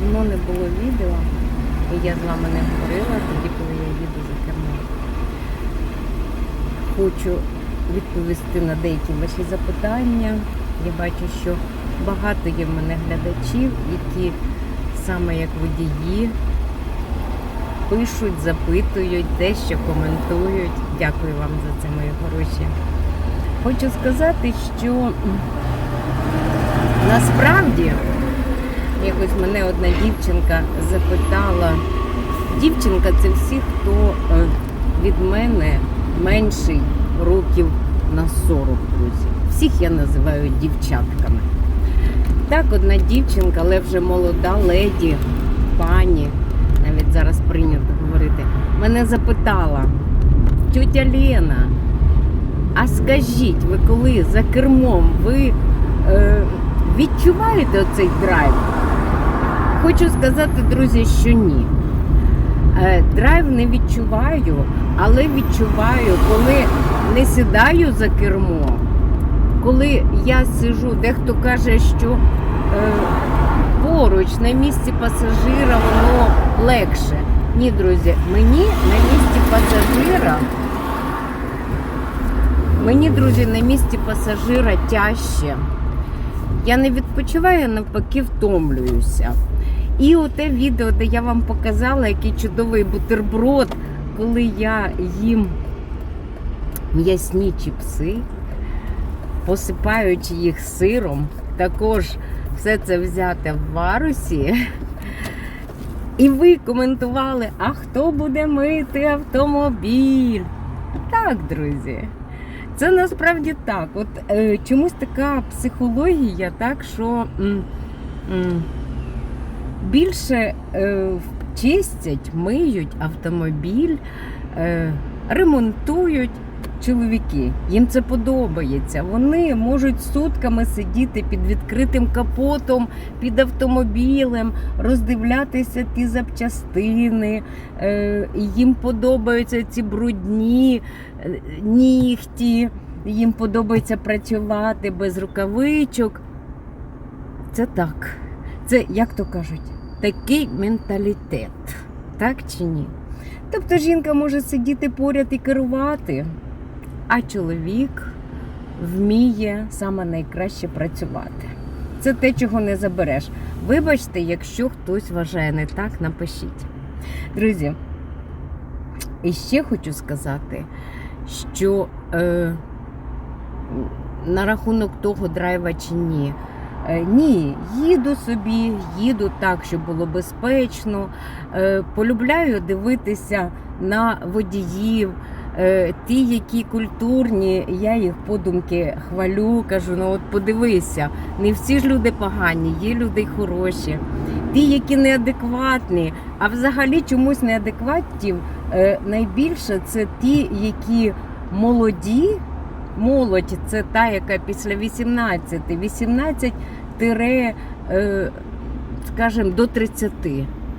давно не було відео, і я з вами не говорила тоді, коли я їду за кермом. Хочу відповісти на деякі ваші запитання. Я бачу, що багато є в мене глядачів, які саме як водії пишуть, запитують, дещо коментують. Дякую вам за це, мої хороші. Хочу сказати, що насправді якось мене одна дівчинка запитала. Дівчинка це всі, хто е, від мене менший років на 40, друзі. Всіх я називаю дівчатками. Так, одна дівчинка, але вже молода леді, пані, навіть зараз прийнято говорити, мене запитала, тьотя Лена, а скажіть, ви коли за кермом, ви е, відчуваєте оцей драйв? Хочу сказати, друзі, що ні. Е, драйв не відчуваю, але відчуваю, коли не сідаю за кермо, коли я сижу, дехто каже, що е, поруч на місці пасажира воно легше. Ні, друзі, мені на місці пасажира, мені, друзі, на місці пасажира тяжче. Я не відпочиваю, навпаки, втомлююся. І оте відео, де я вам показала, який чудовий бутерброд, коли я їм м'ясні чіпси, посипаючи їх сиром, також все це взяте в варусі. І ви коментували, а хто буде мити автомобіль? Так, друзі. Це насправді так. От е, чомусь така психологія, так що м, м, більше е, чистять, миють автомобіль, е, ремонтують чоловіки. Їм це подобається. Вони можуть сутками сидіти під відкритим капотом, під автомобілем, роздивлятися ті запчастини. Е, їм подобаються ці брудні е, нігті. Їм подобається працювати без рукавичок. Це так. Це, як то кажуть, такий менталітет. Так чи ні? Тобто жінка може сидіти поряд і керувати, а чоловік вміє саме найкраще працювати. Це те, чого не забереш. Вибачте, якщо хтось вважає не так, напишіть. Друзі, і ще хочу сказати, що е, на рахунок того драйва чи ні. Е, Ні, їду собі, їду так, щоб було безпечно. Е, Полюбляю дивитися на водіїв. Е, Ті, які культурні, я їх подумки хвалю, кажу: ну от подивися, не всі ж люди погані, є люди хороші. Ті, які неадекватні, а взагалі чомусь неадекватів найбільше це ті, які молоді. Молодь це та, яка після 18, 18 тире, е, скажімо, до 30.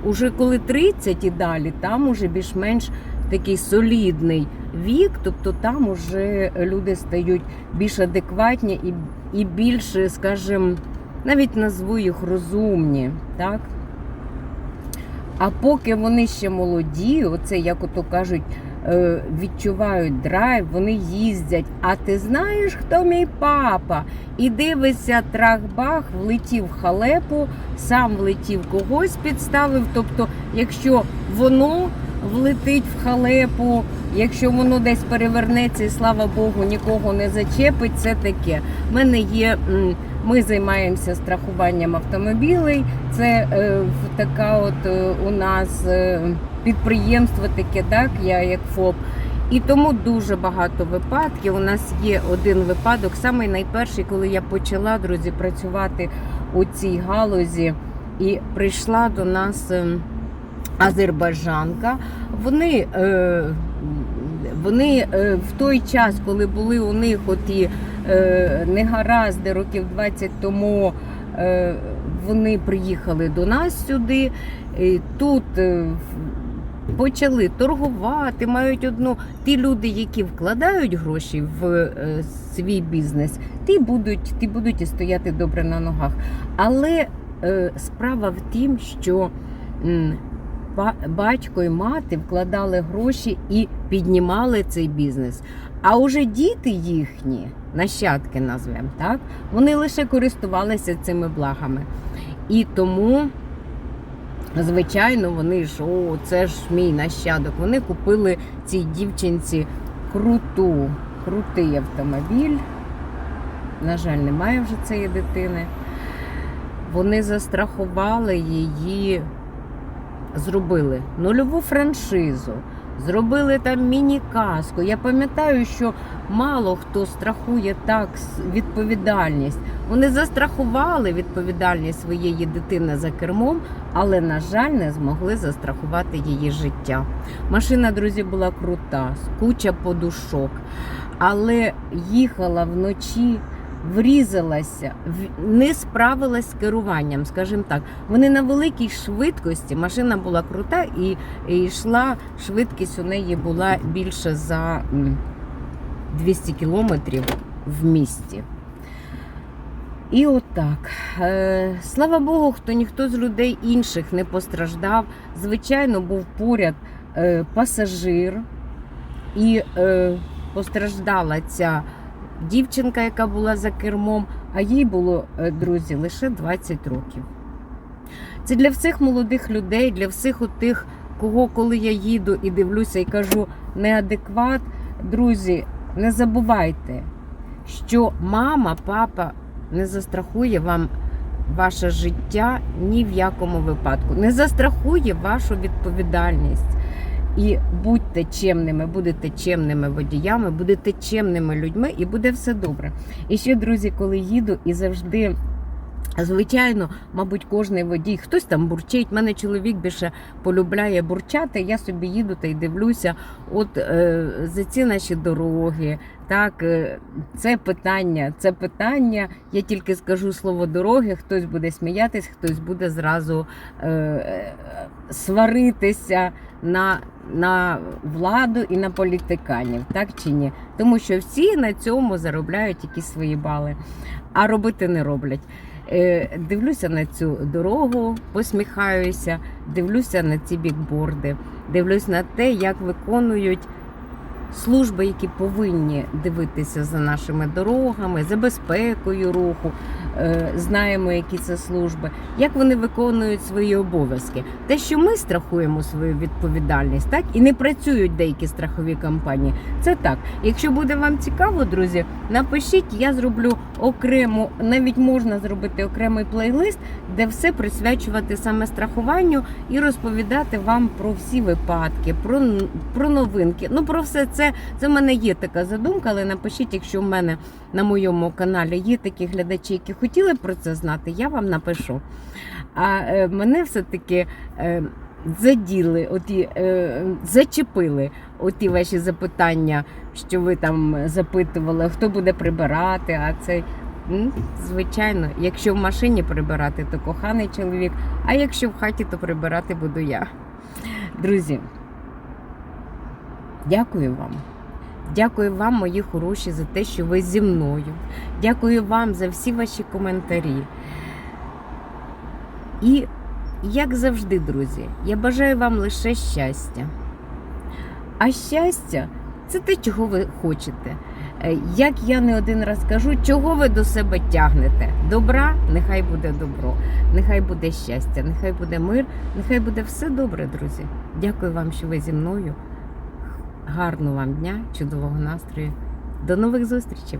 Уже коли 30 і далі, там уже більш-менш такий солідний вік, тобто там уже люди стають більш адекватні і, і більш, скажімо, навіть назву їх розумні. так? А поки вони ще молоді, оце як ото кажуть, відчувають драйв, вони їздять. А ти знаєш, хто мій папа? І дивишся, трах-бах, влетів в халепу, сам влетів когось підставив. Тобто, якщо воно влетить в халепу, якщо воно десь перевернеться, і слава Богу, нікого не зачепить, це таке. У мене є. Ми займаємося страхуванням автомобілей. Це е, така от е, у нас е, підприємство таке, так, я як ФОП. І тому дуже багато випадків. У нас є один випадок, самий найперший, коли я почала, друзі, працювати у цій галузі, і прийшла до нас ем, азербайджанка. Вони, е, вони е, в той час, коли були у них оті е, негаразди років 20 тому, е, вони приїхали до нас сюди. Тут е, почали торгувати, мають одну. Ті люди, які вкладають гроші в е, свій бізнес, ті будуть, ті будуть і стояти добре на ногах. Але е, справа в тім, що батько і мати вкладали гроші і піднімали цей бізнес. А уже діти їхні, нащадки назвемо, так, вони лише користувалися цими благами. І тому, звичайно, вони ж, о, це ж мій нащадок. Вони купили цій дівчинці круту, крутий автомобіль. На жаль, немає вже цієї дитини. Вони застрахували її, зробили нульову франшизу, зробили там міні-каску. Я пам'ятаю, що мало хто страхує так відповідальність. Вони застрахували відповідальність своєї дитини за кермом, але, на жаль, не змогли застрахувати її життя. Машина, друзі, була крута, куча подушок, але їхала вночі врізалася, не справилась з керуванням, скажімо так. Вони на великій швидкості, машина була крута і, і йшла, швидкість у неї була більше за 200 кілометрів в місті. І отак. Е, слава Богу, хто ніхто з людей інших не постраждав. Звичайно, був поряд е, пасажир, і е, постраждала ця дівчинка, яка була за кермом, а їй було, е, друзі, лише 20 років. Це для всіх молодих людей, для всіх тих, кого, коли я їду і дивлюся і кажу неадекват. Друзі, не забувайте, що мама, папа не застрахує вам ваше життя ні в якому випадку, не застрахує вашу відповідальність. І будьте чемними, будете чемними водіями, будете чемними людьми, і буде все добре. І ще, друзі, коли їду і завжди. Звичайно, мабуть, кожний водій, хтось там бурчить. Мене чоловік більше полюбляє бурчати. Я собі їду та й дивлюся. От е, за ці наші дороги. Так, е, це питання, це питання. Я тільки скажу слово дороги. Хтось буде сміятись, хтось буде зразу е, е, сваритися на, на владу і на політиканів, так чи ні? Тому що всі на цьому заробляють якісь свої бали, а робити не роблять. Е, Дивлюся на цю дорогу, посміхаюся, дивлюся на ці бікборди, дивлюсь на те, як виконують служби, які повинні дивитися за нашими дорогами, за безпекою руху. Е, Знаємо, які це служби, як вони виконують свої обов'язки. Те, що ми страхуємо свою відповідальність, так і не працюють деякі страхові компанії. Це так. Якщо буде вам цікаво, друзі, напишіть, я зроблю окремо, навіть можна зробити окремий плейлист, де все присвячувати саме страхуванню і розповідати вам про всі випадки, про, про новинки. Ну про все це. Це в мене є така задумка, але напишіть, якщо в мене на моєму каналі є такі глядачі, які хотіли про це знати, я вам напишу. А е, мене все-таки. Е, Заділи, оті, е, зачепили оті ваші запитання, що ви там запитували, хто буде прибирати. А це, м, звичайно, якщо в машині прибирати, то коханий чоловік, а якщо в хаті, то прибирати буду я. Друзі, дякую вам. Дякую вам, мої хороші, за те, що ви зі мною. Дякую вам за всі ваші коментарі. І, як завжди, друзі, я бажаю вам лише щастя. А щастя це те, чого ви хочете. Е, Як я не один раз кажу, чого ви до себе тягнете? Добра, нехай буде добро, нехай буде щастя, нехай буде мир, нехай буде все добре, друзі. Дякую вам, що ви зі мною. Гарного вам дня, чудового настрою. До нових зустрічей!